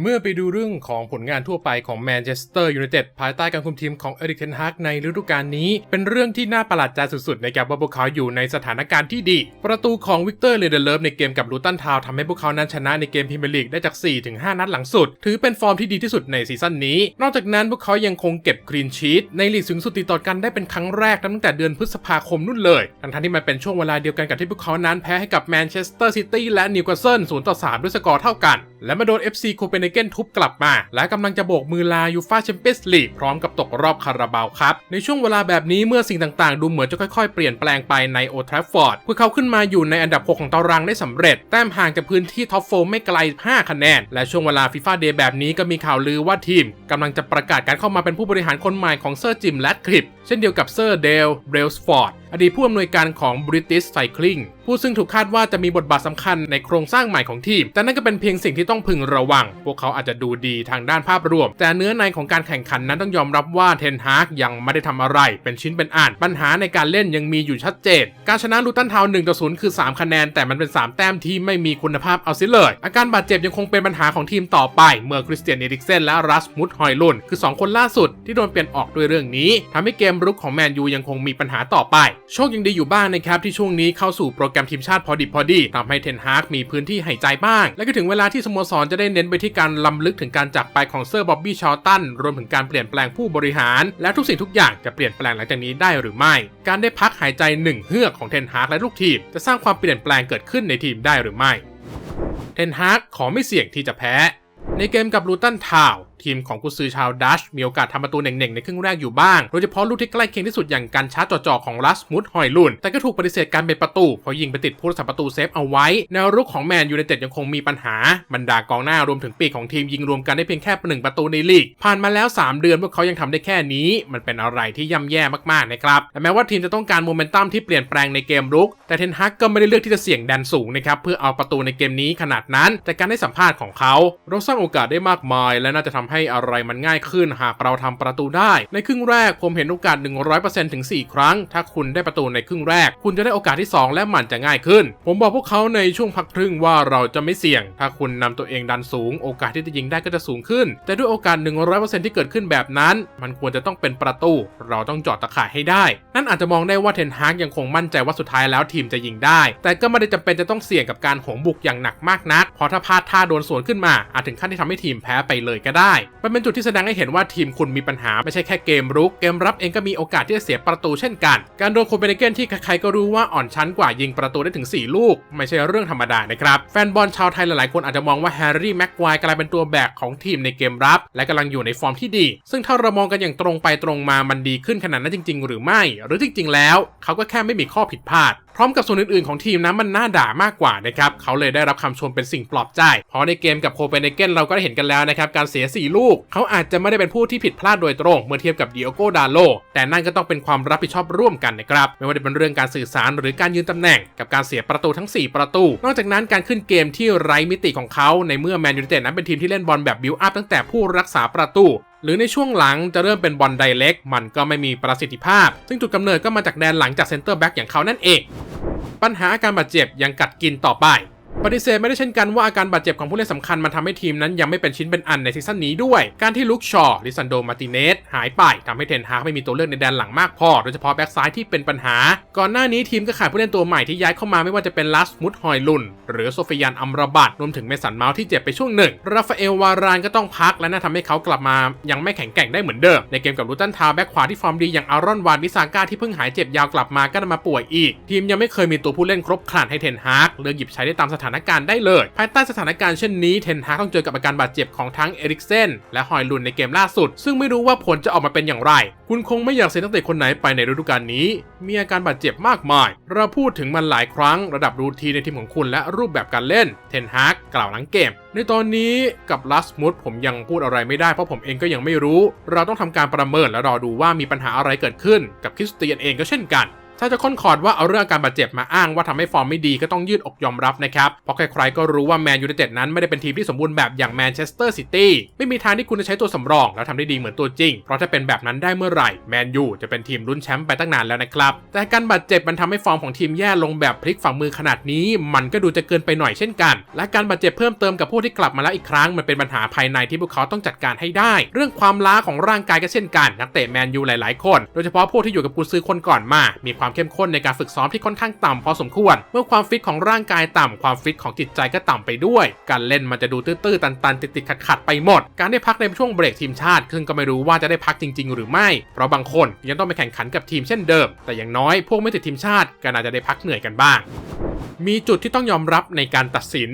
เมื่อไปดูเรื่องของผลงานทั่วไปของแมนเชสเตอร์ยูไนเต็ดภายใต้การคุมทีมของเอริกเทนฮากในฤดูกาลนี้ เป็นเรื่องที่น่าประหลาดใจสุดๆนะครับว่าพวกเขาอยู่ในสถานการณ์ที่ดี ประตูของวิกเตอร์เลเดเลฟในเกมกับลูตันทาวทำให้พวกเขานั้นชนะในเกมพรีเมียร์ลีกได้จาก 4-5 นัดหลังสุด ถือเป็นฟอร์มที่ดีที่สุดในซีซั่นนี้ นอกจากนั้นพวกเขายังคงเก็บคลีนชีตในลีกสูงสุดติดต่อกันได้เป็นครั้งแรกตั้งแต่เดือนพฤษภาคมนู่นเลยทั้งที่มันเป็นช่วงเวลาเดียวกันกับที่พวกเขานั้นแพ้ให้กับแมนเชสเตอร์ซิตี้และนิวคาสเซิล0ต่อ3ด้วยสกอร์เท่ากัน และมาโดน FC โคเปนเฮเกนทุบกลับมา และกำลังจะโบกมือลายูฟาแชมเปี้ยนส์ลีกพร้อมกับตกรอบคาราบาวครับในช่วงเวลาแบบนี้เมื่อสิ่งต่างๆ ดูเหมือนจะค่อยๆ เปลี่ยนแปลงไปในโอทราฟฟอร์ดพวกเขาขึ้นมาอยู่ในอันดับ 6 ของตารางได้สำเร็จ แต้มห่างจากพื้นที่ท็อปโฟไม่ไกล 5 คะแนน และช่วงเวลาฟีฟ่าเดย์แบบนี้ก็มีข่าวลือว่าทีมกำลังจะประกาศการเข้ามาเป็นผู้บริหารคนใหม่ของเซอร์จิมแลดคลิปเช่นเดียวกับเซอร์เดลเบรลส์ฟอร์ดอดีตผู้อำนวยการของ British Cycling ผู้ซึ่งถูกคาดว่าจะมีบทบาทสำคัญในโครงสร้างใหม่ของทีม แต่นั่นก็เป็นเพียงสิ่งที่ต้องพึงระวัง พวกเขาอาจจะดูดีทางด้านภาพรวม แต่เนื้อในของการแข่งขันนั้นต้องยอมรับว่าเทนฮากยังไม่ได้ทำอะไร เป็นชิ้นเป็นอันปัญหาในการเล่นยังมีอยู่ชัดเจน การชนะลูตันทาวน์1ต่อ0คือ 3 คะแนน แต่มันเป็น 3 แต้มที่ไม่มีคุณภาพเอาซิเลย อาการบาดเจ็บยังคงเป็นปัญหาของทีมต่อไป เมื่อคริสเตียนเอริกเซนและรัสมุดฮอยลุนคือ 2 คนล่าสุดที่โดนเปลี่ยนออกด้วยเรื่องนี้ทำให้เกมรุกของแมนยูยังคงมีปัญหาต่อไป โชคยังดีอยู่บ้างนะครับที่ช่วงนี้เข้าสู่โปรแกรมทีมชาติพอดิบพอดีทำให้เทนฮากมีพื้นที่หายใจบ้าง และก็ถึงเวลาที่สโมสรจะได้เน้นไปที่การล้ำลึกถึงการจากไปของเซอร์บ๊อบบี้ชาลตันรวมถึงการเปลี่ยนแปลงผู้บริหาร และทุกสิ่งทุกอย่างจะเปลี่ยนแปลงหลังจากนี้ได้หรือไม่ การได้พักหายใจหนึ่งเฮือกของเทนฮากและลูกทีมจะสร้างความเปลี่ยนแปลงเกิดขึ้นในทีมได้หรือไม่ เทนฮากขอไม่เสี่ยงที่จะแพ้ ในเกมกับลูตันทาว ทีมของกุซือชาวดัชมีโอกาสทำประตูเน่งๆในครึ่งแรกอยู่บ้าง โดยเฉพาะลูกที่ใกล้เคียงที่สุดอย่างการชาร์จจ่อๆของลัสมุดหอยลุนแต่ก็ถูกปฏิเสธการเป็นประตูเพราะยิงไปติดผู้รักษาประตูเซฟเอาไว้ แนวรุกของแมนยูไนเต็ดยังคงมีปัญหาบรรดากองหน้ารวมถึงปีกของทีมยิงรวมกันได้เพียงแค่หนึ่งประตูในลีก ผ่านมาแล้ว 3 เดือนพวกเขายังทำได้แค่นี้ มันเป็นอะไรที่ย่ำแย่มากๆนะครับแต่แม้ว่าทีมจะต้องการโมเมนตัมที่เปลี่ยนแปลงในเกมรุก แต่เทนฮักก็ไม่ได้เลือกที่จะเสี่ยงแดนสูงนะครับเพื่อเอาประตูในเกมนี้ขนาดนั้น แต่การให้สัมภาษณ์ของเขาเราสร้างโอกาสได้มากมาย และน่าจะทำใให้อะไรมันง่ายขึ้นหากเราทำประตูได้ ในครึ่งแรกผมเห็นโอกาส 100%ถึง 4 ครั้ง ถ้าคุณได้ประตูในครึ่งแรก คุณจะได้โอกาสที่ 2 และมันจะง่ายขึ้น ผมบอกพวกเขาในช่วงพักครึ่งว่าเราจะไม่เสี่ยง ถ้าคุณนำตัวเองดันสูง โอกาสที่จะยิงได้ก็จะสูงขึ้น แต่ด้วยโอกาส 100%ที่เกิดขึ้นแบบนั้น มันควรจะต้องเป็นประตู เราต้องจอดตะข่ายให้ได้ นั่นอาจจะมองได้ว่าเทนฮากยังคงมั่นใจว่าสุดท้ายแล้วทีมจะยิงได้ แต่ก็ไม่ได้จำเป็นจะต้องเสี่ยงกับการโหมบุกอย่างหนักมากนัก เพราะถ้าพลาดท่าโดนสวนขึ้นมาอาจถึงขั้นที่ทำให้ทีมแพ้ไปเลยก็ได้มันเป็นจุดที่แสดงให้เห็นว่าทีมคุณมีปัญหาไม่ใช่แค่เกมรุก เกมรับเองก็มีโอกาสที่จะเสียประตูเช่นกัน การโดนโคเปนเฮเกนที่ใครๆก็รู้ว่าอ่อนชั้นกว่ายิงประตูได้ถึง 4 ลูก ไม่ใช่เรื่องธรรมดานะครับ แฟนบอลชาวไทยหลายๆคนอาจจะมองว่าแฮร์รี่แม็กควายกลายเป็นตัวแบกของทีมในเกมรับ และกำลังอยู่ในฟอร์มที่ดี ซึ่งถ้าเรามองกันอย่างตรงไปตรงมามันดีขึ้นขนาดนั้นจริง ๆ หรือไม่ หรือจริง ๆ แล้ว เขาก็แค่ไม่มีข้อผิดพลาดพร้อมกับส่วนอื่นๆของทีมนะมันน่าด่ามากกว่านะครับเขาเลยได้รับคำชมเป็นสิ่งปลอบใจ เพราะในเกมกับโคเปนเฮเกนเราก็ได้เห็นกันแล้วนะครับการเสีย 4ลูก เขาอาจจะไม่ได้เป็นผู้ที่ผิดพลาดโดยตรงเมื่อเทียบกับดิโอโกดาโล แต่นั่นก็ต้องเป็นความรับผิดชอบร่วมกันนะครับ ไม่ว่าจะเป็นเรื่องการสื่อสารหรือการยืนตำแหน่ง กับการเสียประตูทั้ง 4 ประตู นอกจากนั้นการขึ้นเกมที่ไร้มิติของเขาในเมื่อแมนยูไนเต็ดนั้นเป็นทีมที่เล่นบอลแบบบิวอัพตั้งแต่ผู้รักษาประตูหรือในช่วงหลังจะเริ่มเป็นบอลไดเล็ก มันก็ไม่มีประสิทธิภาพ ซึ่งจุดกำเนิดก็มาจากแดนหลังจากเซนเตอร์แบ็กอย่างเขานั่นเอง ปัญหาอาการบาดเจ็บยังกัดกินต่อไป ปฏิเสธไม่ได้เช่นกันว่าอาการบาดเจ็บของผู้เล่นสำคัญมันทำให้ทีมนั้นยังไม่เป็นชิ้นเป็นอันในซีซั่นนี้ด้วย การที่ลุกชอลิซันโดมาติเนสหายไปทำให้เทนฮากไม่มีตัวเลือกในแดนหลังมากพอ โดยเฉพาะแบ็กซ้ายที่เป็นปัญหา ก่อนหน้านี้ทีมก็ขาดผู้เล่นตัวใหม่ที่ย้ายเข้ามาไม่ว่าจะเป็นลัสมุดฮอยลุน หรือโซฟิยันอัมรบัตรวมถึงเมสันเมาส์ที่เจ็บไปช่วงหนึ่งราฟาเอลวารานก็ต้องพักและน่าทำให้เขากลับมายังไม่แข็งแกร่งได้เหมือนเดิมในเกมกับลูตันทาวแบ็กขวาที่ฟอร์มดีอย่างอารอนวานิซาก้าที่เพิ่งหายเจ็บยาวกลับมาก็มาป่วยอีก ทีมยังไม่เคยมีตัวผู้เล่นครบครันให้เทนฮากเลือกหยิบใช้ได้ตามสถานการณ์ได้เลย ภายใต้สถานการณ์เช่นนี้เทนฮาต้องเจอกับอาการบาดเจ็บของทั้งเอริกเซนและฮอยลุนในเกมล่าสุด ซึ่งไม่รู้ว่าผลจะออกมาเป็นอย่างไร คุณคงไม่อยากเซ็นนักเตะคนไหนไปในฤดูกาลนี้ มีอาการบาดเจ็บมากมาย เราพูดถึงมันหลายครั้งระดับรูทีในทีมของคุณและรูปแบบการเล่นเทนฮากกล่าวหลังเกม ในตอนนี้กับลัสมุดผมยังพูดอะไรไม่ได้เพราะผมเองก็ยังไม่รู้ เราต้องทำการประเมินและรอดูว่ามีปัญหาอะไรเกิดขึ้น กับคริสเตียนเองก็เช่นกัน ถ้าจะค้นคอร์ดว่าเอาเรื่องการบาดเจ็บมาอ้างว่าทำให้ฟอร์มไม่ดีก็ต้องยืดอกยอมรับนะครับ เพราะใครๆก็รู้ว่าแมนยูไนเต็ดนั้นไม่ได้เป็นทีมที่สมบูรณ์แบบอย่างแมนเชสเตอร์ซิตี้ไม่มีทางที่คุณจะใช้ตัวสำรองแล้วทำได้ดีเหมือนตัวจริง เพราะถ้าเป็นแบบนั้นได้เมื่อไหร่แมนยูจะเป็นทีมลุ้นแชมป์ไปตั้งนานแล้วนะครับแต่การบาดเจ็บมันทำให้ฟอร์มของทีมแย่ลงแบบพลิกฝั่งมือขนาดนี้ มันก็ดูจะเกินไปหน่อยเช่นกัน และการบาดเจ็บเพิ่มเติมกับผู้ที่กลับมาแล้วอีกครั้งมันเป็นปัญหาภายในที่พวกเขาต้องจัดการให้ได้ เรื่องความล้าของร่างกายก็เช่นกันนักเตะแมนยูหลาย ๆ คน โดยเฉพาะพวกที่อยู่กับกุนซือคนก่อนมา มีความเข้มข้นในการฝึกซ้อมที่ค่อนข้างต่ำพอสมควร เมื่อความฟิตของร่างกายต่ำความฟิตของจิตใจก็ต่ำไปด้วย การเล่นมันจะดูตื้อๆตันๆติดๆขัดๆไปหมด การได้พักในช่วงเบรกทีมชาติ ซึ่งก็ไม่รู้ว่าจะได้พักจริง ๆ หรือไม่ เพราะบางคนยังต้องไปแข่งขันกับทีมเช่นเดิม แต่อย่างน้อยพวกไม่ติดทีมชาติก็น่าจะได้พักเหนื่อยกันบ้างมีจุดที่ต้องยอมรับในการตัดสิน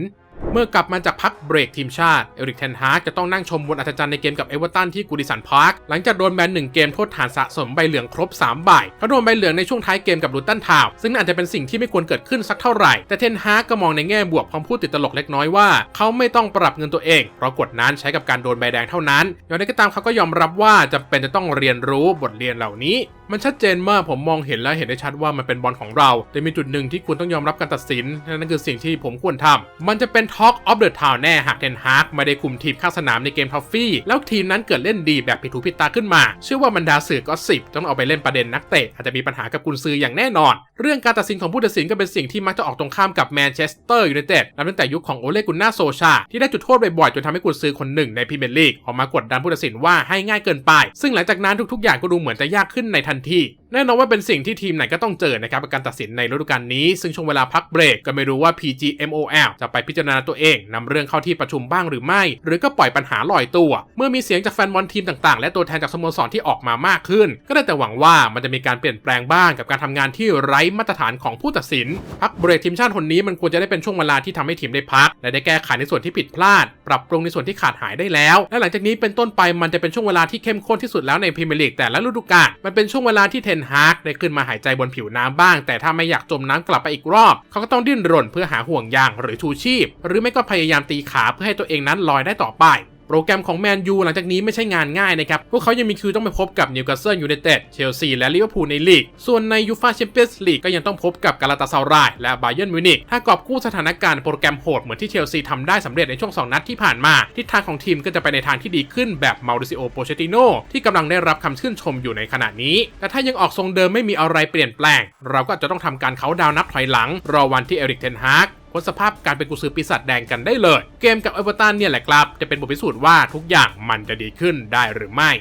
เมื่อกลับมาจากพักเบรกทีมชาติ เอริกเทนฮากจะต้องนั่งชมบนอัศจรรย์ในเกมกับเอเวอร์ตันที่กูดิสันพาร์ค หลังจากโดนแบนหนึ่งเกมโทษฐานสะสมใบเหลืองครบ 3 ใบเขาโดนใบเหลืองในช่วงท้ายเกมกับลูตันทาว ซึ่งนั่นอาจจะเป็นสิ่งที่ไม่ควรเกิดขึ้นสักเท่าไหร่ แต่เทนฮากก็มองในแง่บวกพร้อมพูดติดตลกเล็กน้อยว่าเขาไม่ต้องปรับเงินตัวเอง เพราะกฎนั้นใช้กับการโดนใบแดงเท่านั้นอย่างไรก็ตามเขาก็ยอมรับว่าจำเป็นจะต้องเรียนรู้บทเรียนเหล่านี้ มันชัดเจนมากผมมองเห็นและเห็นได้ชัดว่ามันเป็นบอลของเรา แต่มีจุดหนึ่งที่คุณต้องยอมรับการตัดสินนั่นคือสิ่งที่ผมควรทำมันจะเป็น Talk of the Town แน่หากเทนฮากไม่ได้คุมทีมข้างสนามในเกมทอฟฟี่แล้วทีมนั้นเกิดเล่นดีแบบผิดหูผิดตาขึ้นมา เชื่อว่าบรรดาสื่อก็สิบต้องเอาไปเล่นประเด็นนักเตะอาจจะมีปัญหากับกุนซืออย่างแน่นอน เรื่องการตัดสินของผู้ตัดสินก็เป็นสิ่งที่มักจะออกตรงข้ามกับแมนเชสเตอร์ยูไนเต็ดนับตั้งแต่ยุคของโอเลกุนนาโซชา ที่ได้จุดโทษบ่อยๆจนทำให้กุนซือคนหนึ่งในพรีเมียร์ลีกออกมากดดันผู้ตัดสินว่าให้ง่ายเกินไป ซึ่งหลังจากนั้นทุกๆอย่างก็ดูเหมือนจะยากขึ้นในทันที แน่นอนว่าเป็นสิ่งที่ทีมไหนก็ต้องเจอนะครับการตัดสินในฤดูกาลนี้ ซึ่งช่วงเวลาพักเบรกก็ไม่รู้ว่า PGMOL จะไปพิจารณาตัวเองนำเรื่องเข้าที่ประชุมบ้างหรือไม่ หรือก็ปล่อยปัญหาลอยตัว เมื่อมีเสียงจากแฟนบอลทีมต่างๆ และตัวแทนจากสโมสรที่ออกมามากขึ้น ก็ได้แต่หวังว่ามันจะมีการเปลี่ยนแปลงบ้างกับการทำงานที่ไร้มาตรฐานของผู้ตัดสิน พักเบรกทีมชาติคนนี้มันควรจะได้เป็นช่วงเวลาที่ทำให้ทีมได้พัก และได้แก้ไขในส่วนที่ผิดพลาด ปรับปรุงในส่วนที่ขาดหายได้แล้ว และหลังจากนี้เป็นต้นไปมันจะเป็นช่วงเวลาที่เข้มข้นที่สุดแล้วในพรีเมียร์ลีกแต่ละฤดูกาลมันเป็นช่วงเวลาที่เทนฮากได้ขึ้นมาหายใจบนผิวน้ำบ้าง แต่ถ้าไม่อยากจมน้ำกลับไปอีกรอบ เขาก็ต้องดิ้นรนเพื่อหาห่วงยางหรือชูชีพ หรือไม่ก็พยายามตีขาเพื่อให้ตัวเองนั้นลอยได้ต่อไป โปรแกรมของแมนยูหลังจากนี้ไม่ใช่งานง่ายนะครับ พวกเขายังมีคิวต้องไปพบกับนิวคาสเซิลยูไนเต็ด เชลซี และลิเวอร์พูลในลีก ส่วนในยูฟาแชมเปี้ยนส์ลีกก็ยังต้องพบกับกาลาตาซารายและบาเยิร์นมิวนิกถ้ากอบกู้สถานการณ์โปรแกรมโหดเหมือนที่เชลซีทำได้สำเร็จในช่วง 2 นัดที่ผ่านมา ทิศทางของทีมก็จะไปในทางที่ดีขึ้นแบบมาริซิโอโปเชติโนที่กำลังได้รับคำชื่นชมอยู่ในขณะนี้ แต่ถ้ายังออกทรงเดิมไม่มีอะไรเปลี่ยนแปลง เราก็จะต้องทำการเขาดาวน์นับถอยหลังรอวันที่เอริกเทนฮาก พ้นสภาพการเป็นกุซือปีศาจแดงกันได้เลย เกมกับเอเวอร์ตันเนี่ยแหละครับ จะเป็นบทพิสูจน์ว่าทุกอย่างมันจะดีขึ้นได้หรือไม่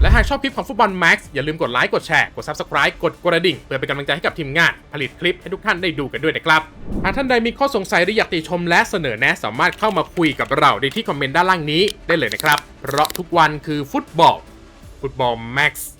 และหากชอบคลิปของฟุตบอลแม็กซ์อย่าลืมกดไลค์กดแชร์กด Subscribe กดกระดิ่ง เพื่อเป็นกำลังใจให้กับทีมงาน ผลิตคลิปให้ทุกท่านได้ดูกันด้วยนะครับ หากท่านใดมีข้อสงสัยหรืออยากติชมและเสนอแนะสามารถเข้ามาคุยกับเราได้ที่คอมเมนต์ด้านล่างนี้ได้เลยนะครับเพราะทุกวันคือฟุตบอลฟุตบอลแม็กซ์